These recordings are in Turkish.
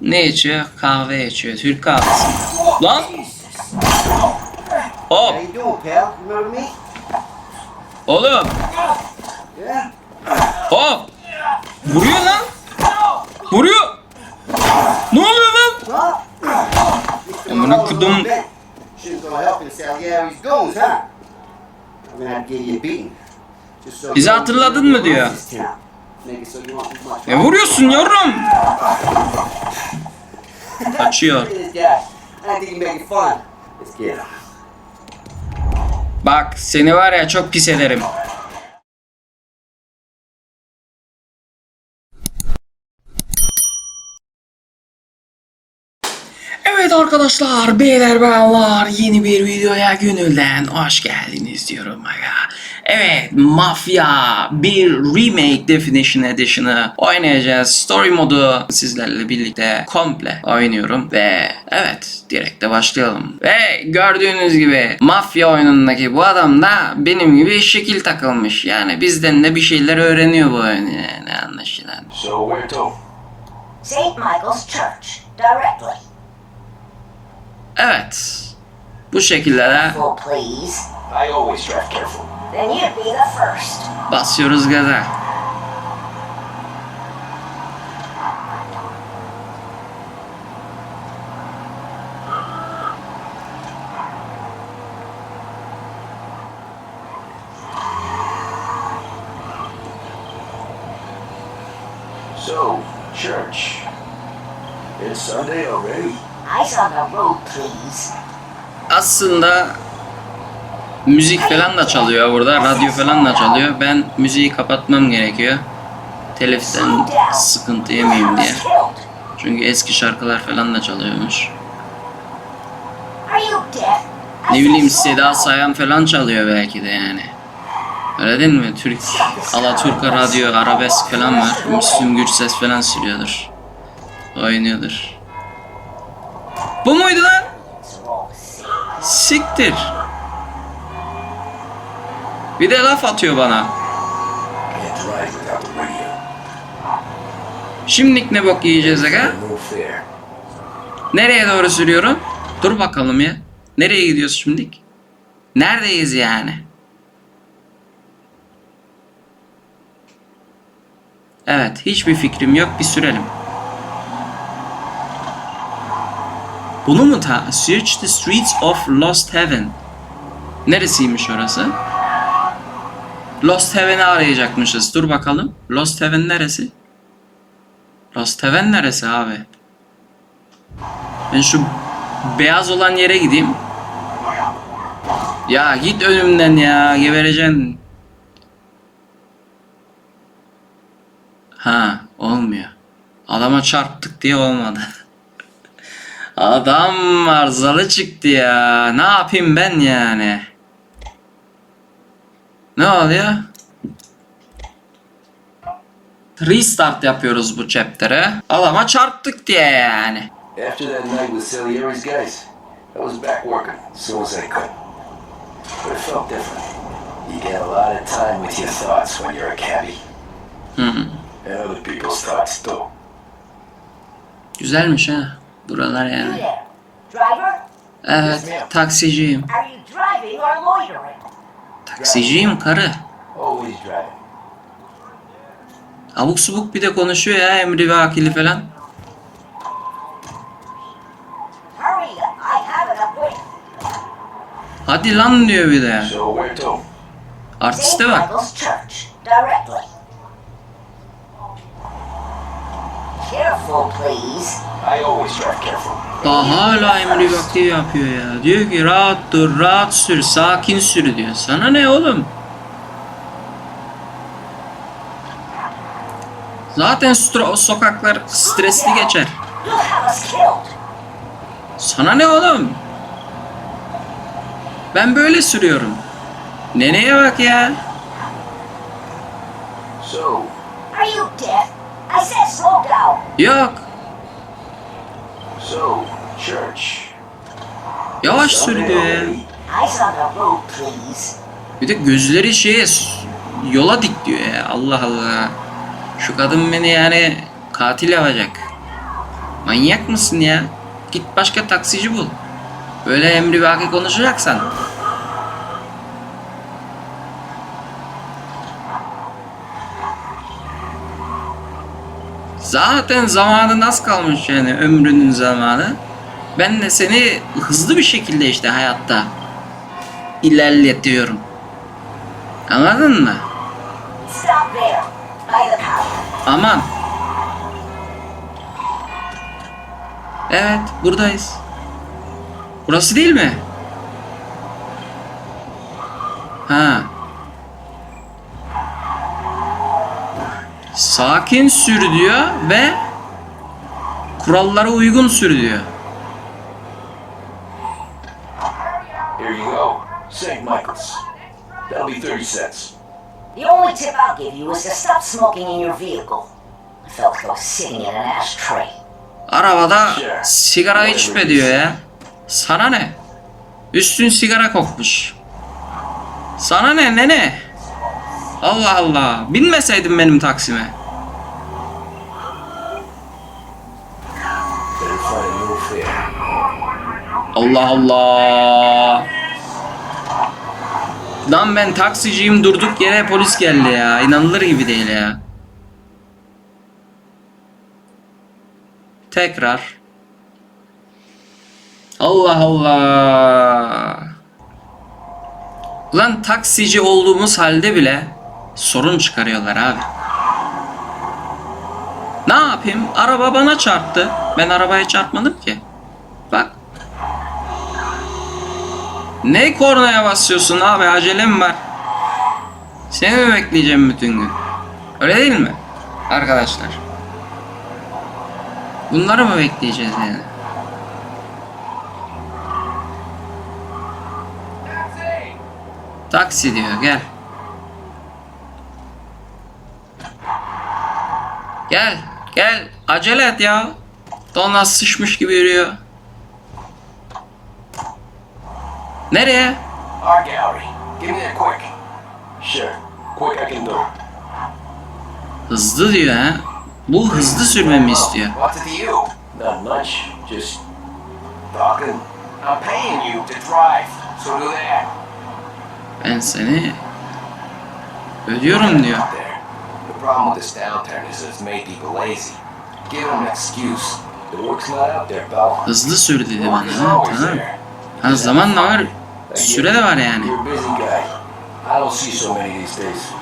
Ne içiyor? Kahve içiyor. Türk kahvesi. Lan! Hop! Oğlum! Hop! Vuruyor lan! Vuruyor! Ne oluyor lan? Amına so Bizi hatırladın mı diyor. Ne vuruyorsun yavrum? Him. Bak seni var ya çok pis ederim. Evet arkadaşlar, beyler bayanlar yeni bir videoya gönülden hoş geldiniz diyorum aga. Evet, Mafya bir Remake Definition Edition'ı oynayacağız. Story modu sizlerle birlikte komple oynuyorum ve evet direkt de başlayalım. Ve gördüğünüz gibi Mafya oyunundaki bu adam da benim gibi şekil takılmış. Yani bizden de bir şeyler öğreniyor bu oyun yani anlaşılan. So where to? St. Michael's Church, directly. Evet. Bu şekilde de. I always drive careful. Then you'd be the first. basıyoruz gaza. So, church. It's Sunday already. Eyes on the road, please. Aslında müzik falan da çalıyor burada. Radyo falan da çalıyor. Ben müziği kapatmam gerekiyor. Teliften sıkıntı yemeyeyim diye. Çünkü eski şarkılar falan da çalıyormuş. Ne bileyim Seda. Sayan falan çalıyor belki de yani. Öyle değil mi? Türk, Alaturka Radyo, Arabesk falan var. Müslüm Gürses falan sürüyordur. Oynuyordur. Bu muydu lan? Siktir. Bir de laf atıyor bana. Şimdilik ne bok yiyeceğiz aga? Nereye doğru sürüyorum? Dur bakalım ya. Nereye gidiyoruz şimdilik? Neredeyiz yani? Evet, hiçbir fikrim yok. Bir sürelim. Bunu mu ta? Search the streets of Lost Heaven. Neresiymiş orası? Lost Heaven'i arayacakmışız. Dur bakalım. Lost Heaven neresi? Lost Heaven neresi abi? Ben şu beyaz olan yere gideyim. Ya git önümden ya gebereceksin. Ha olmuyor. Adama çarptık diye olmadı. Adam arızalı çıktı ya. Ne yapayım ben yani? Ne oluyor? Restart yapıyoruz bu chapter'ı. Adama çarptık diye yani. After that night with Salieri's guys, I was back working as soon as I could. But it felt different. You get a lot of time with your thoughts when you're a cabbie. Hı. And other people's thoughts too. Güzelmiş ha. Buralar yani. Evet, taksiciyim. are you driving or loitering? Taksiciyim karı. Abuk subuk bir de konuşuyor ya emri ve akili falan. Hurry up, I have an appointment. Hadi lan diyor bir de. Artiste bak. Careful, please. Daha hala emri ve akili yapıyor ya. Diyor ki rahat dur, rahat sür, sakin sür diyor. Sana ne oğlum? Zaten o sokaklar stresli geçer. Sana ne oğlum? Ben böyle sürüyorum. Neneye bak ya. So, Are you deaf? I said slow down. Yok. so, church. Yavaş sür please. Bir de gözleri şeye yola dik diyor ya. Allah Allah. Şu kadın beni yani katil yapacak. Manyak mısın ya? Git başka taksici bul. Böyle emri vaki konuşacaksan. Zaten zamanın az kalmış yani ömrünün zamanı. Ben de seni hızlı bir şekilde işte hayatta ilerletiyorum. Anladın mı? Aman. Evet, buradayız. Burası değil mi? Ha. Sakin sür diyor ve kurallara uygun sür diyor. Here you go. St. Michael's. That'll be 30 cents. The only tip I'll give you is to stop smoking in your vehicle. I felt like I was sitting in an ashtray. Arabada sigara içme diyor ya. Sana ne? Üstün sigara kokmuş. Sana ne nene? Allah Allah. Binmeseydin benim taksime. Allah Allah. Lan ben taksiciyim durduk yere polis geldi ya. İnanılır gibi değil ya. Tekrar. Allah Allah. Lan taksici olduğumuz halde bile sorun çıkarıyorlar abi. Ne yapayım? Araba bana çarptı. Ben arabaya çarpmadım ki. Bak. Ne kornaya basıyorsun abi? Acelem var. Seni mi bekleyeceğim bütün gün? Öyle değil mi? Arkadaşlar. Bunları mı bekleyeceğiz yani? Taksi diyor gel. Gel gel acele et ya. Dona sıçmış gibi yürüyor. Nereye? Art gallery. Give me that quick. Sure. Quick I can do. Hızlı diyor ha. Bu hızlı sürmemi istiyor. What's it to you? Not much. Just talking. I'm paying you to drive, so do that. Ben seni ödüyorum diyor. Problem with this downturn is it's made people lazy. Give them an excuse. The work's not out there, pal. Hızlı sür dedi bana. Ha, tamam. Ha zaman da var. Süre de var yani. You're a busy guy. I don't see so many these days.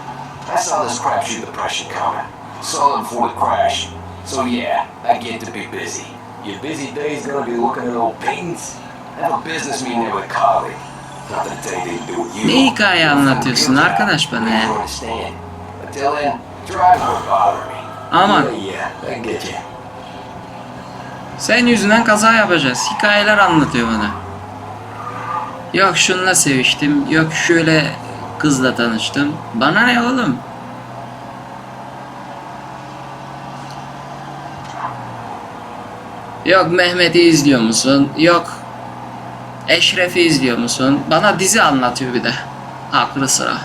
I saw this crapshoot depression coming. Saw it before the crash. So yeah, I get to be busy. Your busy day's gonna be looking at old paintings. Have a business meeting with a colleague. Not they do you. Ne hikaye anlatıyorsun arkadaş bana ya? Until then, Aman. Sen yüzünden kaza yapacağız. Hikayeler anlatıyor bana. Yok şununla seviştim. Yok şöyle kızla tanıştım. Bana ne oğlum? Yok Mehmet'i izliyor musun? Yok Eşref'i izliyor musun? Bana dizi anlatıyor bir de. Aklı sıra.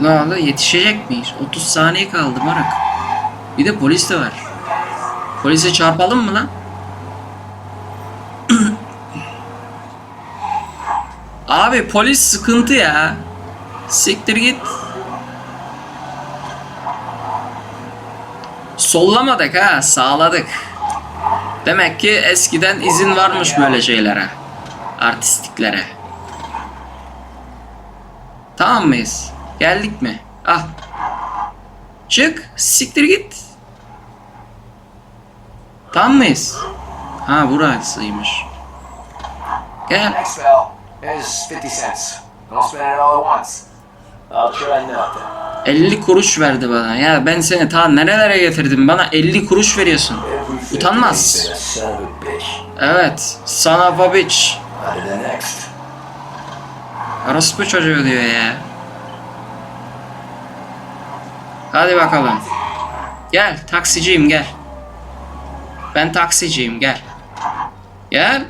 Ne oldu? Yetişecek miyiz? 30 saniye kaldı Marak. Bir de polis de var. Polise çarpalım mı lan? Abi polis sıkıntı ya. Siktir git. Sollamadık ha, sağladık. Demek ki eskiden izin varmış böyle şeylere. Artistliklere. Tamam mıyız? Geldik mi? Ah. Çık, siktir git. Tamam mıyız? Ha burasıymış. Gel. 50 cents. Don't spend it all at once. I'll try not to. 50 kuruş verdi bana. Ya ben seni ta nerelere getirdim? Bana 50 kuruş veriyorsun. Every 50 Utanmaz. Evet. Son of a bitch. Next. Orospu çocuğu diyor ya. Hadi bakalım. Gel taksiciyim gel. Ben taksiciyim gel. Gel.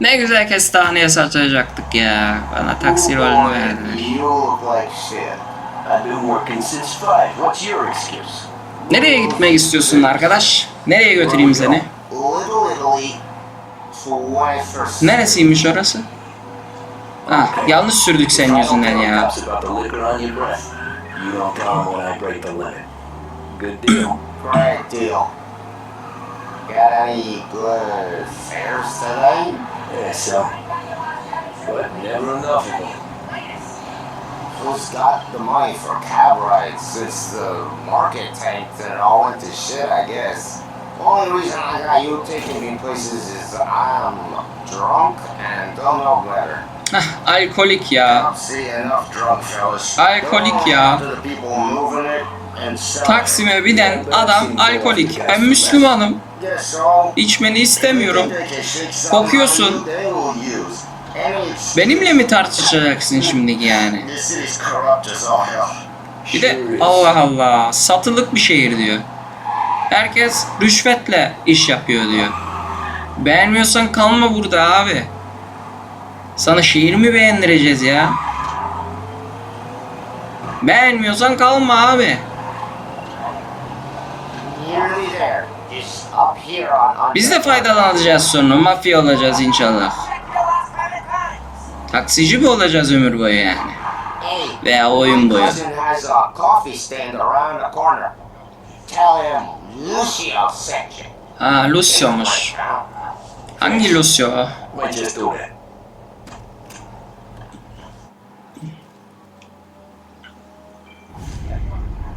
Ne güzel kestaneye satacaktık ya. Bana taksi rolünü verdiler. Nereye gitmek istiyorsun arkadaş? Nereye götüreyim seni? Little Italy to 21st. Neresiymiş orası? Ah yanlış sürdük senin yüzünden ya. Cops about the liquor on your breath. You don't tell them when I break the limit. Good deal. Great deal. Got any good fares today? yeah, some. But never enough of them. Who's got the money for cab rides since the market tanked and it all went to shit, I guess? Only reason I got you taking me places is I'm drunk and don't know better. Hah alkolik ya. Alkolik ya. Taksim'e binen adam alkolik. Ben Müslümanım. İçmeni istemiyorum. Kokuyorsun. Benimle mi tartışacaksın şimdiki yani? Bir de Allah Allah satılık bir şehir diyor. Herkes rüşvetle iş yapıyor diyor. Beğenmiyorsan kalma burada abi. Sana şehir mi beğendireceğiz ya? Beğenmiyorsan kalma abi. Biz de faydalanacağız sonra mafya olacağız inşallah. Taksici mi olacağız ömür boyu yani? Veya oyun boyu. Ha Lucio'muş. Hangi Lucio? Might just do that.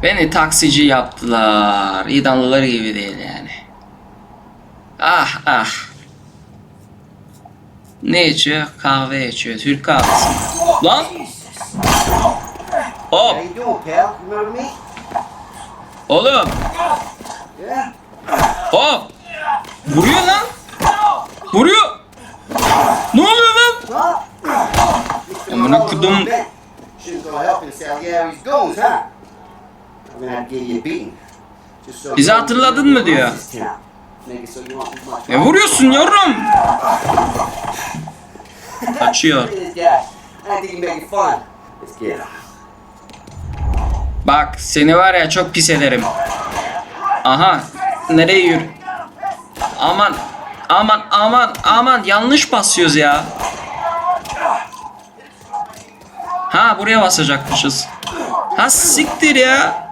Beni taksici yaptılar. İdanlılar gibi değil yani. Ah ah. Ne içiyor? Kahve içiyor. Türk kahvesi. Lan! Hop! Oğlum! Hop! Vuruyor lan! Vuruyor! Ne oluyor lan? Amına kodum. Shouldn't Bizi hatırladın mı diyor. Ne vuruyorsun yavrum? Kaçıyor. Bak seni var ya çok pis ederim. Aha. Nereye yürü? Aman. Aman aman aman yanlış basıyoruz ya. Ha buraya basacakmışız. Ha siktir ya.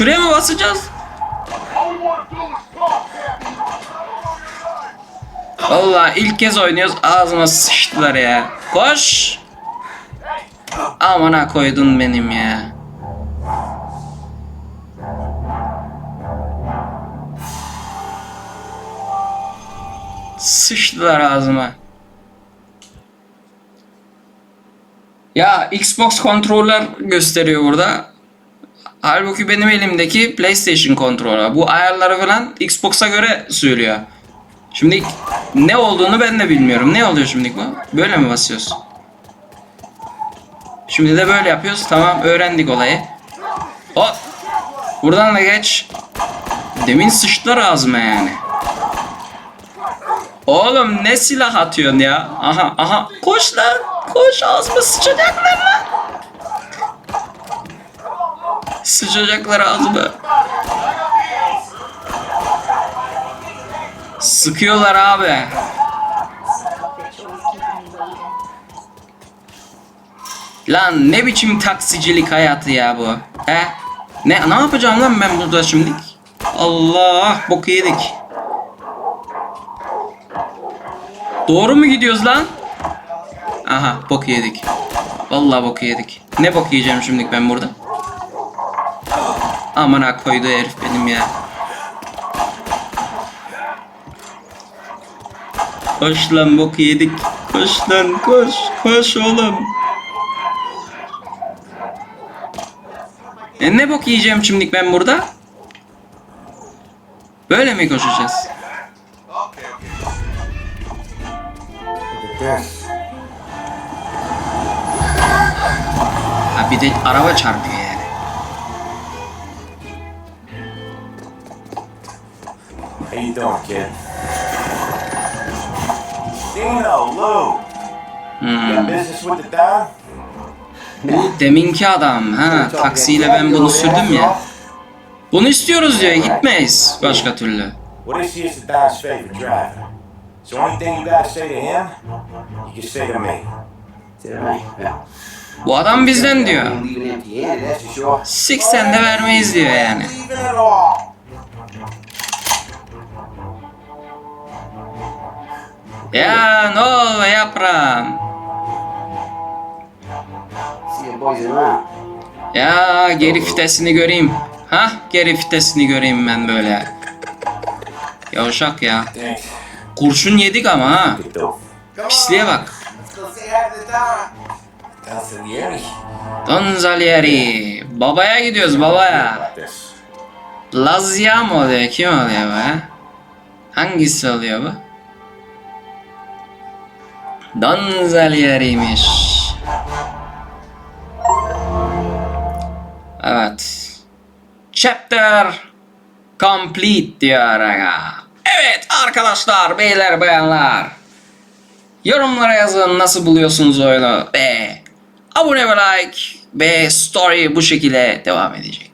Şuraya mı basacağız? Vallahi ilk kez oynuyoruz ağzıma sıçtılar ya. Koş. Amına koydun benim ya. Sıçtılar ağzıma. Ya Xbox controller gösteriyor burada. Halbuki benim elimdeki PlayStation controller. Bu ayarları falan Xbox'a göre söylüyor. Şimdi ne olduğunu ben de bilmiyorum. Ne oluyor şimdi bu? Böyle mi basıyoruz? Şimdi de böyle yapıyoruz. Tamam öğrendik olayı. Hop. Buradan da geç. Demin sıçtılar ağzıma yani. Oğlum ne silah atıyorsun ya? Aha aha. Koş lan. Koş ağzıma sıçacaklar lan. Sıçacaklar ağzıma. Sıkıyorlar abi. Lan ne biçim taksicilik hayatı ya bu? He? Ne ne yapacağım lan ben burada şimdi? Allah bok yedik. Doğru mu gidiyoruz lan? Aha bok yedik. Vallahi bok yedik. Ne bok yiyeceğim şimdi ben burada? Aman ha koydu herif benim ya. Koş lan bok yedik. Koş lan koş. Koş oğlum. E ne bok yiyeceğim şimdi ben burada? Böyle mi koşacağız? Ha bir de araba çarpıyor you doing, kid? Dino, Lou. Hmm. Got business with the Don? Bu deminki adam. Ha taksiyle ben bunu sürdüm ya. Bunu istiyoruz diyor. Gitmeyiz başka türlü. What if she is the Don's favorite driver? So only thing you gotta say to him, you can say to me. Bu adam bizden diyor. Leaving empty handed, that's for sure. Siksen de vermeyiz diyor yani. Leaving it all. Ya ne oldu yaprağım? Ya geri fitesini göreyim. Ha geri fitesini göreyim ben böyle. Yavşak ya. Kurşun yedik ama ha. Pisliğe bak. Let's go say hi to the Don. Consigliere. Don Zalieri. Babaya gidiyoruz babaya. Lazia mı oluyor? Kim oluyor bu ha? Hangisi oluyor bu? Don Zalieri'ymiş. Evet. Chapter complete diyor aga. Evet arkadaşlar, beyler, bayanlar. Yorumlara yazın nasıl buluyorsunuz oyunu ve abone ve like ve story bu şekilde devam edecek.